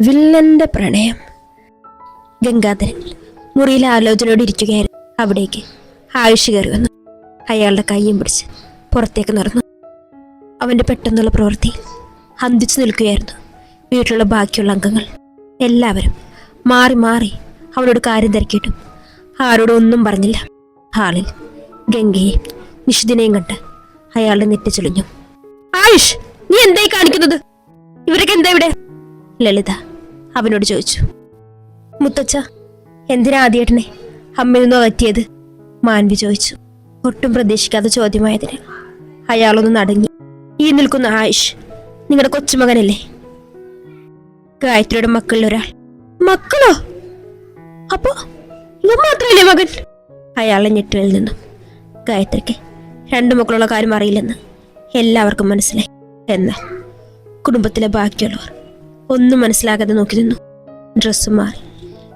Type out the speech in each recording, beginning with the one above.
വില്ലന്റെ പ്രണയം. ഗംഗാധരൻ മുറിയിൽ ആലോചനയോട് ഇരിക്കുകയായിരുന്നു. അവിടേക്ക് ആയുഷ് കയറി വന്നു. അയാളുടെ കൈയും പിടിച്ച് പുറത്തേക്ക് നടന്നു. അവന്റെ പെട്ടെന്നുള്ള പ്രവൃത്തി ഹന്തിച്ചു നിൽക്കുകയായിരുന്നു. വീട്ടിലുള്ള ബാക്കിയുള്ള അംഗങ്ങൾ എല്ലാവരും മാറി മാറി അവനോട് കാര്യം തിരക്കിയിട്ടും ആരോടും ഒന്നും പറഞ്ഞില്ല. ഹാളിൽ ഗംഗയെയും നിഷിദിനെയും കണ്ട് അയാളുടെ നെറ്റി ചൊളിഞ്ഞു. ആയുഷ് നീ എന്തായി കാണിക്കുന്നത്? ഇവരൊക്കെ എന്താ ഇവിടെ? ലളിത അവനോട് ചോദിച്ചു മുത്തച്ഛ എന്തിനാ ആദ്യേട്ടനെ അമ്മയിൽ പറ്റിയത്? മാൻവി ചോദിച്ചു ഒട്ടും പ്രതീക്ഷിക്കാത്ത ചോദ്യമായതിന്. അയാളൊന്ന് നടങ്ങി. ഈ നിൽക്കുന്ന ആയുഷ് നിങ്ങളുടെ കൊച്ചുമകനല്ലേ? ഗായത്രിയുടെ മക്കളിൽ ഒരാൾ. മക്കളോ? അപ്പോ ഇവൻ മാത്രമല്ലേ മകൻ? അയാളെ ഞെട്ടലിൽ നിന്നും. ഗായത്രിക്ക് രണ്ടു മക്കളുള്ള കാര്യം അറിയില്ലെന്ന് എല്ലാവർക്കും മനസ്സിലായി. എന്നാൽ കുടുംബത്തിലെ ബാക്കിയുള്ളവർ ഒന്നും മനസ്സിലാകാതെ നോക്കി നിന്നു. ഡ്രസ്സ് മാറി.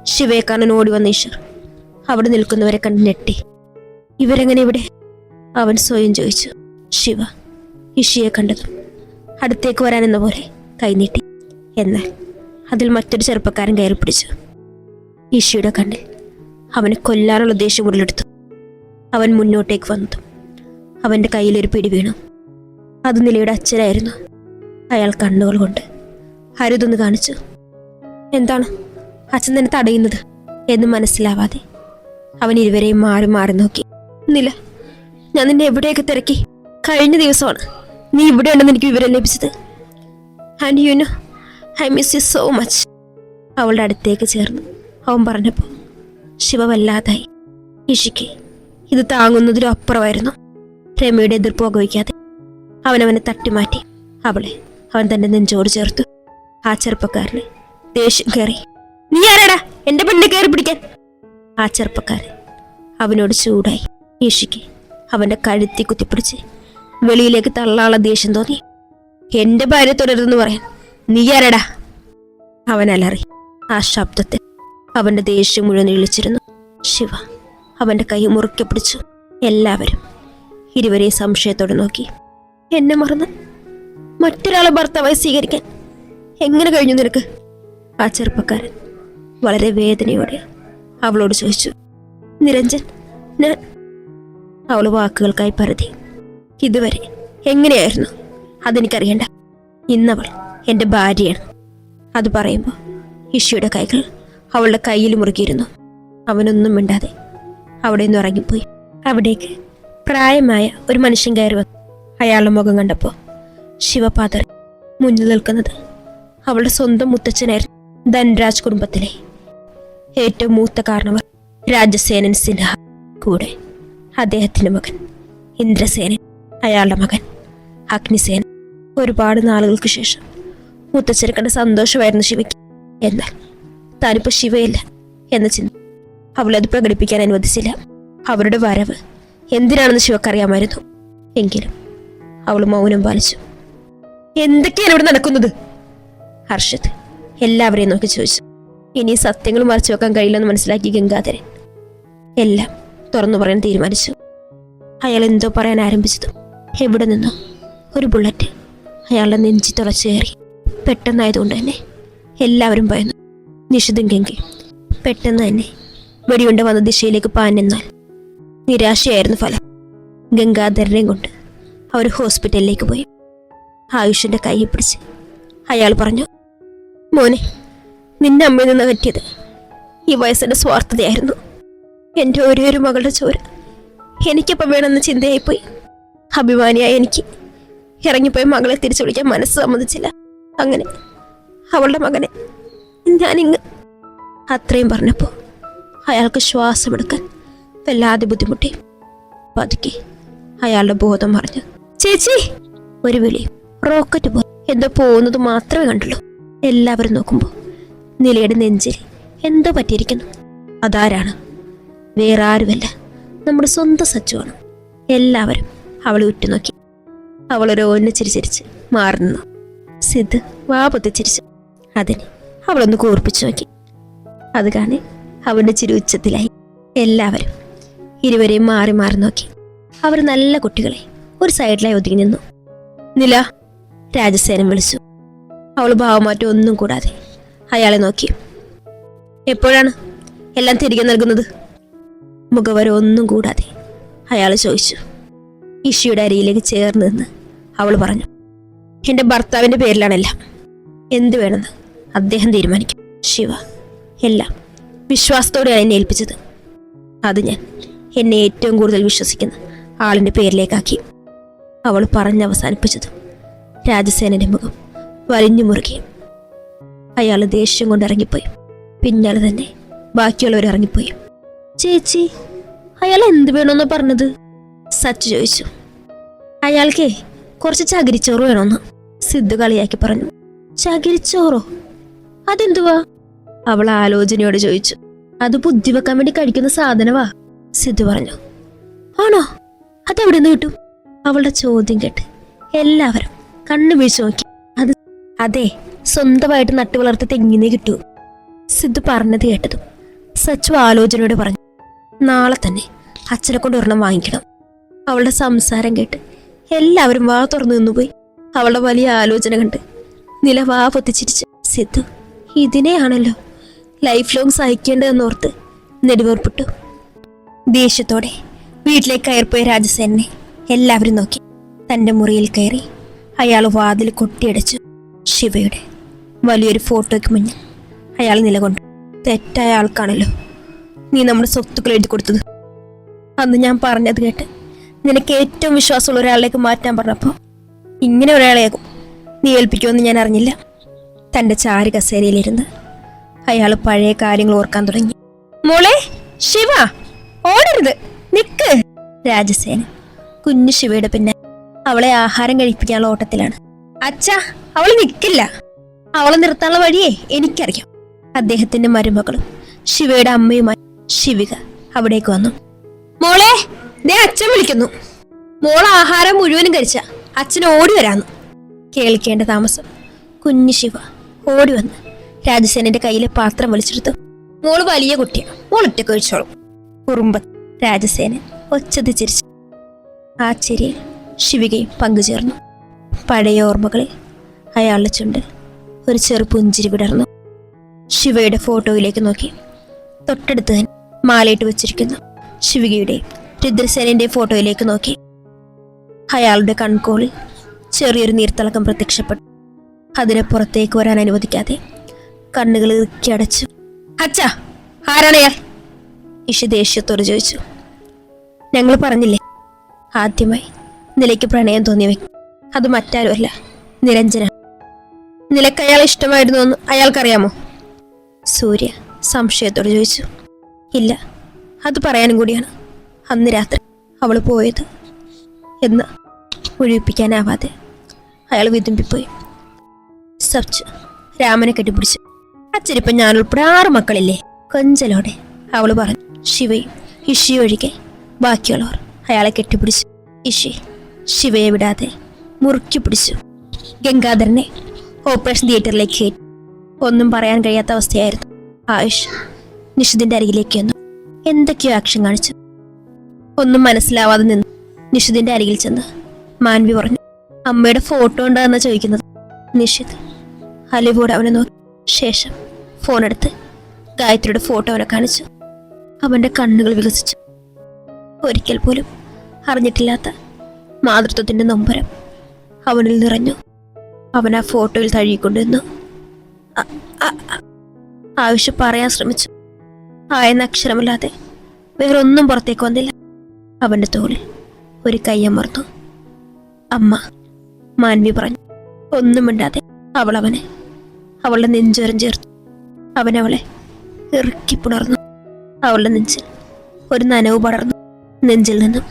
ശിവയെ കാണാൻ ഓടി വന്ന ഈശ്വർ. അവിടെ നിൽക്കുന്നവരെ കണ്ട് ഞെട്ടി. ഇവരെങ്ങനെ ഇവിടെ? അവൻ സ്വയം ചോദിച്ചു. ശിവ ഇഷിയെ കണ്ടതും. അടുത്തേക്ക് വരാനെന്ന പോലെ കൈനീട്ടി എന്നാൽ അതിൽ മറ്റൊരു ചെറുപ്പക്കാരൻ കയറി പിടിച്ചു. ഇഷിയുടെ കണ്ണിൽ അവനെ കൊല്ലാനുള്ള ദേഷ്യം ഉടലെടുത്തു അവൻ മുന്നോട്ടേക്ക് വന്നതും അവന്റെ കയ്യിലൊരു പിടി വീണു. അത് നിലയുടെ അച്ഛനായിരുന്നു. അയാൾ കണ്ണുകൾ കൊണ്ട് ഹരിതൊന്ന് കാണിച്ചു. എന്താണ്? അച്ഛൻ തന്നെ തടയുന്നത് എന്ന് മനസ്സിലാവാതെ അവൻ ഇരുവരെയും മാറി മാറി നോക്കി. നില ഞാൻ നിന്നെ എവിടെയൊക്കെ തിരക്കി? കഴിഞ്ഞ ദിവസമാണ് നീ ഇവിടെ ഉണ്ടെന്ന് എനിക്ക് വിവരം ലഭിച്ചത്. And you know I miss you so much അവളുടെ അടുത്തേക്ക് ചേർന്ന് അവൻ പറഞ്ഞപ്പോൾ ശിവ വല്ലാതായി ഇഷിക്ക് ഇത് താങ്ങുന്നതിലും അപ്പുറമായിരുന്നു. രമയുടെ എതിർപ്പ് വകവയ്ക്കാതെ അവനവനെ തട്ടിമാറ്റി അവളെ അവൻ തന്റെ നെഞ്ചോട് ചേർത്തു. ആ ചെറുപ്പക്കാരന്. ദേഷ്യം കയറി. നീ ആരാടാ? എന്റെ പെണ്ണിനെ കയറി പിടിക്കാൻ. ആ ചെറുപ്പക്കാരൻ അവനോട് ചൂടായി. ഈഷിക്ക് അവന്റെ കഴുത്തി കുത്തിപ്പിടിച്ച് വെളിയിലേക്ക് തള്ളാനുള്ള ദേഷ്യം തോന്നി. എന്റെ ഭാര്യ തുടരുതെന്ന് പറയാൻ നീ ആരാടാ? അവൻ അലറി. ആ ശബ്ദത്തിൽ അവന്റെ ദേഷ്യം മുഴുവൻ ഇളിച്ചിരുന്നു ശിവ അവന്റെ കൈ മുറുക്കെ പിടിച്ചു. എല്ലാവരും ഇരുവരെയും സംശയത്തോടെ നോക്കി. എന്നെ മറന്ന് മറ്റൊരാളെ ഭർത്താവായി സ്വീകരിക്കാൻ എങ്ങനെ കഴിഞ്ഞു നിനക്ക്? ആ ചെറുപ്പക്കാരൻ വളരെ വേദനയോടെ അവളോട് ചോദിച്ചു. നിരഞ്ജൻ ഞാൻ അവൾ വാക്കുകൾക്കായി പരതി. ഇതുവരെ എങ്ങനെയായിരുന്നു? അതെനിക്കറിയണ്ട. ഇന്നവൾ എന്റെ ഭാര്യയാണ്. അത് പറയുമ്പോൾ ഇഷിയുടെ കൈകൾ അവളുടെ കയ്യിൽ മുറുകിയിരുന്നു. അവനൊന്നും മിണ്ടാതെ അവിടെ നിന്ന് ഇറങ്ങിപ്പോയി. അവിടേക്ക് പ്രായമായ ഒരു മനുഷ്യൻ കയറി വന്നു. അയാളുടെ മുഖം കണ്ടപ്പോൾ ശിവപാദർ മുന്നിൽ നിൽക്കുന്നത് അവളുടെ സ്വന്തം മുത്തച്ഛനായിരുന്നു ധൻരാജ് കുടുംബത്തിലെ ഏറ്റവും മൂത്ത കാരണവർ രാജസേനൻ സിൻഹ കൂടെ. അദ്ദേഹത്തിന്റെ മകൻ ഇന്ദ്രസേനൻ അയാളുടെ മകൻ അഗ്നിസേനൻ. ഒരുപാട് നാളുകൾക്ക് ശേഷം മുത്തച്ഛനെ കണ്ട സന്തോഷമായിരുന്നു ശിവയ്ക്ക്. എന്നാൽ താനിപ്പോ ശിവയില്ല എന്ന ചിന്ത അവളത് പ്രകടിപ്പിക്കാൻ അനുവദിച്ചില്ല. അവരുടെ വരവ് എന്തിനാണെന്ന് ശിവക്കറിയാമായിരുന്നു. എങ്കിലും അവൾ മൗനം പാലിച്ചു. എന്തൊക്കെയാണ് ഇവിടെ നടക്കുന്നത്? ഹർഷത് എല്ലാവരെയും നോക്കി ചോദിച്ചു. ഇനി സത്യങ്ങൾ മറച്ചു വെക്കാൻ കഴിയില്ലെന്ന് മനസ്സിലാക്കി ഗംഗാധരൻ. എല്ലാം തുറന്നു പറയാൻ തീരുമാനിച്ചു. അയാൾ എന്തോ പറയാൻ ആരംഭിച്ചതും എവിടെ നിന്നോ ഒരു ബുള്ളറ്റ് അയാളുടെ നെഞ്ചി തുളച്ചു കയറി. പെട്ടെന്നായതുകൊണ്ട് തന്നെ എല്ലാവരും ഭയന്നു. നിഷിതും ഗംഗയും പെട്ടെന്ന് തന്നെ വെടിയുണ്ട വന്ന ദിശയിലേക്ക് പാഞ്ഞെന്നാൽ നിരാശയായിരുന്നു ഫലം. ഗംഗാധരനെയും കൊണ്ട് അവർ ഹോസ്പിറ്റലിലേക്ക് പോയി. ആയുഷിന്റെ കൈ പിടിച്ച് അയാൾ പറഞ്ഞു മോനെ നിന്നെ അമ്മയിൽ നിന്ന് പറ്റിയത്. ഈ വയസ്സിന്റെ സ്വാർത്ഥതയായിരുന്നു. എന്റെ ഒരേ ഒരു മകളുടെ ചോര. എനിക്കപ്പം വേണമെന്ന ചിന്തയായിപ്പോയി. അഭിമാനിയായ എനിക്ക് ഇറങ്ങിപ്പോയി മകളെ തിരിച്ചു വിളിക്കാൻ മനസ്സ് സമ്മതിച്ചില്ല. അങ്ങനെ അവളുടെ മകനെ ഞാനിങ്ങ് അത്രയും പറഞ്ഞപ്പോൾ അയാൾക്ക് ശ്വാസമെടുക്കാൻ വല്ലാതെ ബുദ്ധിമുട്ടി. പതുക്കെ അയാളുടെ ബോധം മറിഞ്ഞു. ചേച്ചി ഒരു വിളി. റോക്കറ്റ് പോലെ എന്തോ പോകുന്നത് മാത്രമേ കണ്ടുള്ളൂ. എല്ലാവരും നോക്കുമ്പോൾ നിലയുടെ നെഞ്ചിൽ എന്തോ പറ്റിയിരിക്കുന്നു. അതാരാണ്? വേറെ ആരുമല്ല. നമ്മുടെ സ്വന്തം സച്ചുവാണ്. എല്ലാവരും അവളെ ഉറ്റുനോക്കി. അവളൊരു ഓന്നെ ചിരിച്ചിരിച്ച് മാറി നിന്നു. സിദ്ധ് വാ പൊത്തിച്ചിരിച്ചു അതിന് അവളൊന്ന് കൂർപ്പിച്ചു നോക്കി. അത് കാണെ അവന്റെ ചിരി ഉച്ചത്തിലായി. എല്ലാവരും ഇരുവരെയും മാറി മാറി നോക്കി. അവർ നല്ല കുട്ടികളെ ഒരു സൈഡിലായി ഒതുങ്ങി നിന്നു. നില രാജസേനം വിളിച്ചു. അവൾ ഭാവമാറ്റം ഒന്നും കൂടാതെ അയാളെ നോക്കി. എപ്പോഴാണ് എല്ലാം തിരികെ നൽകുന്നത്? മുഖവര ഒന്നും കൂടാതെ അയാൾ ചോദിച്ചു. ഇഷിയുടെ അരിയിലേക്ക് ചേർന്ന് നിന്ന് അവൾ പറഞ്ഞു. എന്റെ ഭർത്താവിന്റെ പേരിലാണെല്ലാം എന്ത് വേണമെന്ന് അദ്ദേഹം തീരുമാനിക്കും. ശിവ എല്ലാം വിശ്വാസത്തോടെയാണ് എന്നെ ഏൽപ്പിച്ചത്. അത് ഞാൻ എന്നെ ഏറ്റവും കൂടുതൽ വിശ്വസിക്കുന്ന ആളിന്റെ പേരിലേക്കാക്കി. അവൾ പറഞ്ഞ് അവസാനിപ്പിച്ചത് രാജസേനന്റെ മുഖം വലിഞ്ഞു മുറുകി. അയാൾ ദേഷ്യം കൊണ്ട് ഇറങ്ങിപ്പോയി. പിന്നാലെ തന്നെ ബാക്കിയുള്ളവർ ഇറങ്ങിപ്പോയി. ചേച്ചി അയാൾ എന്ത് വേണമെന്ന് പറഞ്ഞത്? സച്ച് ചോദിച്ചു. അയാൾക്കേ കുറച്ച് ചകിരിച്ചോറ് വേണമെന്ന് സിദ്ധു കളിയാക്കി പറഞ്ഞു. ചകിരിച്ചോറോ? അതെന്തുവാ? അവൾ ആലോചനയോട് ചോദിച്ചു. അത് ബുദ്ധി വെക്കാൻ വേണ്ടി കഴിക്കുന്ന സാധനവാ സിദ്ധു പറഞ്ഞു. ആണോ? അതെവിടെ നിന്ന് കിട്ടും? അവളുടെ ചോദ്യം കേട്ട് എല്ലാവരും കണ്ണു വീഴ്ച നോക്കി. അത് സ്വന്തമായിട്ട് നട്ടു വളർത്തി തെങ്ങിനെ കിട്ടൂ. സിദ്ധു പറഞ്ഞത് കേട്ടതും സച്ചു ആലോചനയോട് പറഞ്ഞു നാളെ തന്നെ അച്ഛനെ കൊണ്ട് ഒരെണ്ണം വാങ്ങിക്കണം. അവളുടെ സംസാരം കേട്ട് എല്ലാവരും വാ തുറന്നു നിന്നുപോയി. അവളുടെ വലിയ ആലോചന കണ്ട് നില വാ പൊത്തിച്ചിരിച്ച് സിദ്ധു ഇതിനെയാണല്ലോ ലൈഫ് ലോങ് സഹിക്കേണ്ടതെന്നോർത്ത് നെടുവേർപ്പെട്ടു. ദേഷ്യത്തോടെ വീട്ടിലേക്ക് കയറിപ്പോയ രാജസേനെ എല്ലാവരും നോക്കി. തന്റെ മുറിയിൽ കയറി അയാൾ വാതിൽ കൊട്ടിയടച്ചു. ശിവയുടെ വലിയൊരു ഫോട്ടോയ്ക്ക് മുന്നിൽ അയാൾ നിലകൊണ്ടു. തെറ്റായ ആൾക്കാണല്ലോ നീ നമ്മുടെ സ്വത്തുക്കൾ എഴുതി കൊടുത്തത്. അന്ന് ഞാൻ പറഞ്ഞത് കേട്ട് നിനക്ക് ഏറ്റവും വിശ്വാസമുള്ള ഒരാളിലേക്ക് മാറ്റാൻ പറഞ്ഞപ്പോൾ ഇങ്ങനെ ഒരാളെയാകും നീ ഏൽപ്പിക്കുമെന്ന് ഞാൻ അറിഞ്ഞില്ല. തന്റെ ചാരി കസേരയിലിരുന്ന് അയാൾ പഴയ കാര്യങ്ങൾ ഓർക്കാൻ തുടങ്ങി. മോളെ ശിവ ഓടരുത് നിക്ക്. രാജസേന കുഞ്ഞു ശിവയുടെ പിന്നെ അവളെ ആഹാരം കഴിപ്പിക്കാനുള്ള ഓട്ടത്തിലാണ്. അച്ഛാ അവൾ നിൽക്കില്ല അവളെ നിർത്താനുള്ള വഴിയേ എനിക്കറിയാം. അദ്ദേഹത്തിന്റെ മരുമകളും ശിവയുടെ അമ്മയുമായി ശിവിക അവിടേക്ക് വന്നു. മോളെ ദേ അച്ഛൻ വിളിക്കുന്നു. മോൾ ആഹാരം മുഴുവനും കഴിച്ച. അച്ഛൻ ഓടി വരാന്നു. കേൾക്കേണ്ട താമസം. കുഞ്ഞു ശിവ ഓടി വന്ന് രാജസേനന്റെ കയ്യിലെ പാത്രം വലിച്ചെടുത്തു. മോൾ വലിയ കുട്ടിയാ. മോൾ ഒറ്റ കഴിച്ചോളും കുറുമ്പ രാജസേനൻ ഒച്ചത് ചിരിച്ചു. ആ ചിരിയിൽ ശിവികയും പങ്കുചേർന്നു. പഴയ ഓർമ്മകളിൽ അയാളുടെ ചുണ്ടിൽ ഒരു ചെറു പുഞ്ചിരി വിടർന്നു. ശിവയുടെ ഫോട്ടോയിലേക്ക് നോക്കി. തൊട്ടടുത്ത് തന്നെ മാലയിട്ട് വെച്ചിരിക്കുന്നു. ശിവികയുടെ രുദ്രസേനന്റെ ഫോട്ടോയിലേക്ക് നോക്കി. അയാളുടെ കൺകോളിൽ ചെറിയൊരു നീർത്തിളക്കം പ്രത്യക്ഷപ്പെട്ടു. അതിനെ പുറത്തേക്ക് വരാൻ അനുവദിക്കാതെ കണ്ണുകൾ ഇറുക്കി അടച്ചു. അച്ഛാ ആരാണ് ഇഷു ഇഷി ദേഷ്യത്തോട് ചോദിച്ചു. ഞങ്ങൾ പറഞ്ഞില്ലേ? ആദ്യമായി നിലയ്ക്ക് പ്രണയം തോന്നിയ വ്യക്തി. അത് മറ്റാരുമല്ല. നിരഞ്ജന. നിലയ്ക്ക് അയാൾ ഇഷ്ടമായിരുന്നു എന്ന് അയാൾക്കറിയാമോ? സൂര്യ സംശയത്തോട് ചോദിച്ചു. ഇല്ല അത് പറയാനും കൂടിയാണ്. അന്ന് രാത്രി അവൾ പോയത് എന്ന് ഒഴിപ്പിക്കാനാവാതെ അയാൾ വിതുമ്പിപ്പോയി. സബ്ജ് രാമനെ കെട്ടിപ്പിടിച്ചു. അച്ഛനിപ്പം ഞാൻ ഉൾപ്പെടെ ആറ് മക്കളില്ലേ? കൊഞ്ചലോടെ അവൾ പറഞ്ഞു. ശിവയും ഇഷി ഒഴികെ ബാക്കിയുള്ളവർ അയാളെ കെട്ടിപ്പിടിച്ചു. ഇഷി ശിവയെ വിടാതെ മുറുക്കി പിടിച്ചു. ഗംഗാധരനെ ഓപ്പറേഷൻ തിയേറ്ററിലേക്ക് കയറ്റി. ഒന്നും പറയാൻ കഴിയാത്ത അവസ്ഥയായിരുന്നു. ആയുഷ് നിഷിദിന്റെ അരികിലേക്ക് വന്നു എന്തൊക്കെയോ ആക്ഷൻ കാണിച്ചു. ഒന്നും മനസ്സിലാവാതെ നിന്ന്. നിഷിദിന്റെ അരികിൽ ചെന്ന് മാൻവി പറഞ്ഞു അമ്മയുടെ ഫോട്ടോ ഉണ്ടോയെന്നാ ചോദിക്കുന്നത്? നിഷിദ് അലിവോട് അവനെ നോക്കി. ശേഷം ഫോൺ എടുത്ത് ഗായത്രിയുടെ ഫോട്ടോ അവനെ കാണിച്ചു. അവന്റെ കണ്ണുകൾ വികസിച്ചു. ഒരിക്കൽ പോലും അറിഞ്ഞിട്ടില്ലാത്ത മാതൃത്വത്തിന്റെ നൊമ്പരം. അവനിൽ നിറഞ്ഞു. അവൻ ആ ഫോട്ടോയിൽ തഴുകിക്കൊണ്ടിരുന്നു. ആവശ്യം പറയാൻ ശ്രമിച്ചു. ആയെന്ന അക്ഷരമല്ലാതെ വേറൊന്നും പുറത്തേക്ക് വന്നില്ല. അവന്റെ തോളിൽ ഒരു കൈയമർന്നു അമ്മ മാൻവി പറഞ്ഞു ഒന്നും മിണ്ടാതെ അവൾ അവനെ അവളുടെ നെഞ്ചോരം ചേർത്തു. അവൻ അവളെ ഇറുക്കി പുണർന്നു. അവളുടെ നെഞ്ചിൽ ഒരു നനവ് പടർന്നു. നെഞ്ചിൽ നിന്നും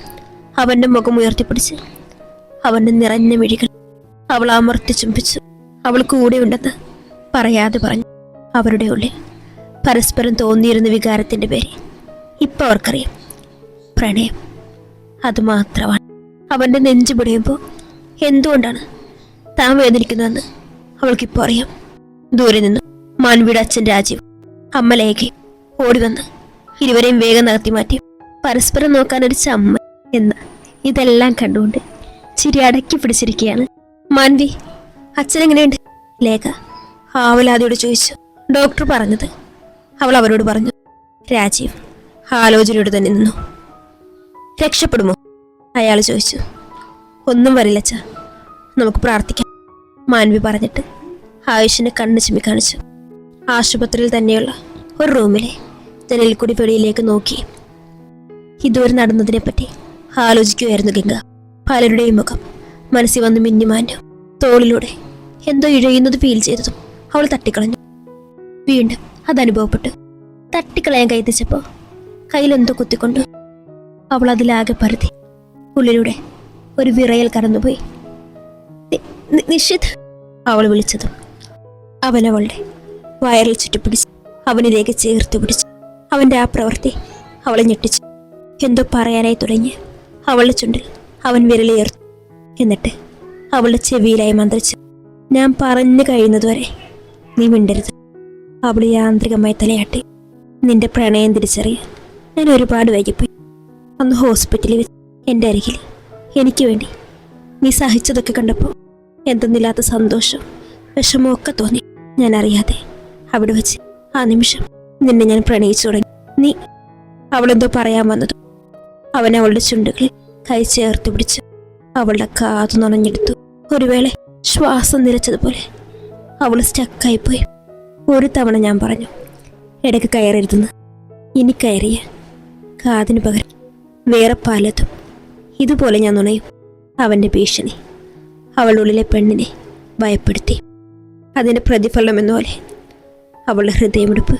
അവന്റെ മുഖം ഉയർത്തിപ്പിടിച്ച് അവന്റെ നിറഞ്ഞ മിഴികൾ അവൾ അമർത്തി ചുംബിച്ചു. അവൾ കൂടെ ഉണ്ടെന്ന് പറയാതെ പറഞ്ഞു. അവരുടെ ഉള്ളിൽ പരസ്പരം തോന്നിയിരുന്ന വികാരത്തിന്റെ പേര് ഇപ്പൊ അവർക്കറിയാം. പ്രണയം. അത് മാത്രമാണ്. അവന്റെ നെഞ്ചു പൊടിയുമ്പോൾ എന്തുകൊണ്ടാണ് താൻ വേദനിക്കുന്നതെന്ന് അവൾക്കിപ്പോൾ അറിയാം. ദൂരെ നിന്ന് മാൻവീട് അച്ഛൻ രാജീവ് അമ്മ ലേഖ ഓടി വന്ന് ഇരുവരെയും വേഗം നടത്തി മാറ്റി പരസ്പരം നോക്കാൻ ഒരു ചമ്മ എന്ന് ഇതെല്ലാം കണ്ടുകൊണ്ട് ചിരി അടക്കി പിടിച്ചിരിക്കുകയാണ്. മാൻവി അച്ഛനെങ്ങനെയുണ്ട്? ലേഖ ആവലാതിയോട് ചോദിച്ചു. ഡോക്ടർ പറഞ്ഞത് അവൾ അവരോട് പറഞ്ഞു. രാജീവ് ആലോചനയോട് തന്നെ നിന്നു. രക്ഷപ്പെടുമോ? അയാൾ ചോദിച്ചു. ഒന്നും വരില്ല വരില്ലച്ച നമുക്ക് പ്രാർത്ഥിക്കാം മാൻവി പറഞ്ഞിട്ട് ആയുഷിനെ കണ്ണ് ചിമ്മി കാണിച്ചു. ആശുപത്രിയിൽ തന്നെയുള്ള ഒരു റൂമിലെ ജനലിൽ കൂടി വെളിയിലേക്ക് നോക്കി. ഇതുവരെ നടന്നതിനെപ്പറ്റി ആലോചിക്കുകയായിരുന്നു ഗംഗ. പലരുടെയും മുഖം. മനസ്സിൽ വന്ന് മിന്നിമാഞ്ഞു തോളിലൂടെ എന്തോ ഇഴയുന്നത് ഫീൽ ചെയ്തതും അവൾ തട്ടിക്കളഞ്ഞു. വീണ്ടും അത് അനുഭവപ്പെട്ടു. തട്ടിക്കളയാൻ കൈതച്ചപ്പോൾ കയ്യിലെന്തോ കുത്തിക്കൊണ്ടു. അവൾ അതിലാകെ പരതി. ഉള്ളിലൂടെ ഒരു വിറയൽ കടന്നുപോയി. നിഷിത് അവൾ വിളിച്ചതും അവനവളുടെ വയറിൽ ചുറ്റിപ്പിടിച്ച്. അവനിലേക്ക് ചേർത്ത് പിടിച്ചു. അവന്റെ ആ പ്രവൃത്തി അവളെ ഞെട്ടിച്ചു. എന്തോ പറയാനായി തുടങ്ങി അവളുടെ ചുണ്ടിൽ. അവൻ വിരലേർത്തു എന്നിട്ട് അവളുടെ ചെവിയിലായി മന്ത്രിച്ചു ഞാൻ പറഞ്ഞു കഴിയുന്നതുവരെ നീ മിണ്ടരുത്. അവൾ യാന്ത്രികമായി തലയാട്ടി. നിന്റെ പ്രണയം തിരിച്ചറിയാൻ ഞാൻ ഒരുപാട് വൈകിപ്പോയി. അന്ന് ഹോസ്പിറ്റലിൽ വെച്ച് എന്റെ അരികിൽ എനിക്ക് വേണ്ടി നീ സഹിച്ചതൊക്കെ കണ്ടപ്പോൾ എന്തെന്നില്ലാത്ത സന്തോഷം ഒക്കെ തോന്നി. ഞാൻ അറിയാതെ അവിടെ വെച്ച് ആ നിമിഷം നിന്നെ ഞാൻ പ്രണയിച്ചു തുടങ്ങി. നീ അവളെന്തോ പറയാൻ വന്നതും അവൻ അവളുടെ ചുണ്ടുകളിൽ കൈ ചേർത്ത് പിടിച്ച് അവളുടെ കാതു നുണഞ്ഞെടുത്തു ഒരു വേള ശ്വാസം നിലച്ചതുപോലെ അവൾ സ്റ്റക്കായിപ്പോയി ഒരു തവണ ഞാൻ പറഞ്ഞു ഇടയ്ക്ക് കയറരുതെന്ന്. ഇനി കയറിയ കാതിന് പകരം വേറെ പലതും ഇതുപോലെ ഞാൻ നുണയും അവന്റെ ഭീഷണി അവളുടെ ഉള്ളിലെ പെണ്ണിനെ ഭയപ്പെടുത്തി. അതിന്റെ പ്രതിഫലം എന്നപോലെ അവളുടെ ഹൃദയമെടുപ്പ്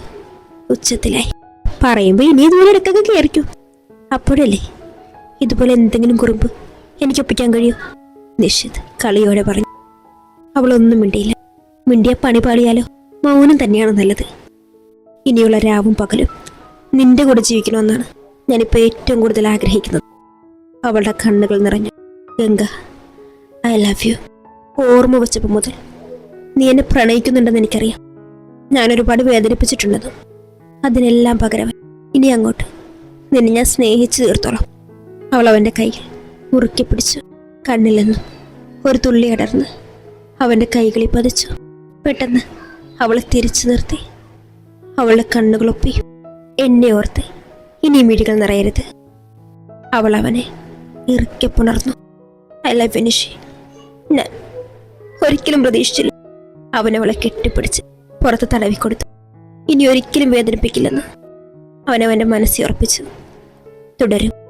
ഉച്ചത്തിലായി. പറയുമ്പോൾ ഇനി ഇതുപോലെ ഇടയ്ക്കൊക്കെ കയറിക്കും. അപ്പോഴല്ലേ ഇതുപോലെ എന്തെങ്കിലും കുറുമ്പ് എനിക്ക് ഒപ്പിക്കാൻ കഴിയൂ? നിഷിത് കളിയോടെ പറഞ്ഞു. അവളൊന്നും മിണ്ടിയില്ല. മിണ്ടിയ പണി പാളിയാലോ? മൗനം തന്നെയാണ് നല്ലത്. ഇനിയുള്ള രാവും പകലും നിന്റെ കൂടെ ജീവിക്കണമെന്നാണ് ഞാനിപ്പോൾ ഏറ്റവും കൂടുതൽ ആഗ്രഹിക്കുന്നത്. അവളുടെ കണ്ണുകൾ നിറഞ്ഞു. Ganga I love you. ഓർമ്മ വെച്ചപ്പോൾ മുതൽ നീ എന്നെ പ്രണയിക്കുന്നുണ്ടെന്ന് എനിക്കറിയാം. ഞാൻ ഒരുപാട് വേദനിപ്പിച്ചിട്ടുണ്ടെന്നും അതിനെല്ലാം പകരം ഇനി അങ്ങോട്ട് നിന്നെ ഞാൻ സ്നേഹിച്ചു തീർത്തോളാം. അവൾ അവന്റെ കൈ മുറുക്കി പിടിച്ചു. കണ്ണിൽ ഒരു തുള്ളി അടർന്ന് അവന്റെ കൈകളിൽ പതിച്ചു. പെട്ടെന്ന് അവളെ തിരിച്ചു നിർത്തി. അവളുടെ കണ്ണുകളൊപ്പി എന്നെ ഓർത്ത് ഇനി മിഴികൾ നിറയരുത്. അവൾ അവനെ ഇറുക്കെ പുണർന്നു. ഐ ലവ് ഫിനിഷ് ഞാൻ ഒരിക്കലും പ്രതീക്ഷിച്ചില്ല. അവൻ അവളെ കെട്ടിപ്പിടിച്ച് പുറത്ത് തടവിക്കൊടുത്തു. ഇനി ഒരിക്കലും വേദനിപ്പിക്കില്ലെന്ന് അവനവന്റെ മനസ്സിൽ ഉറപ്പിച്ചു. തുടരും.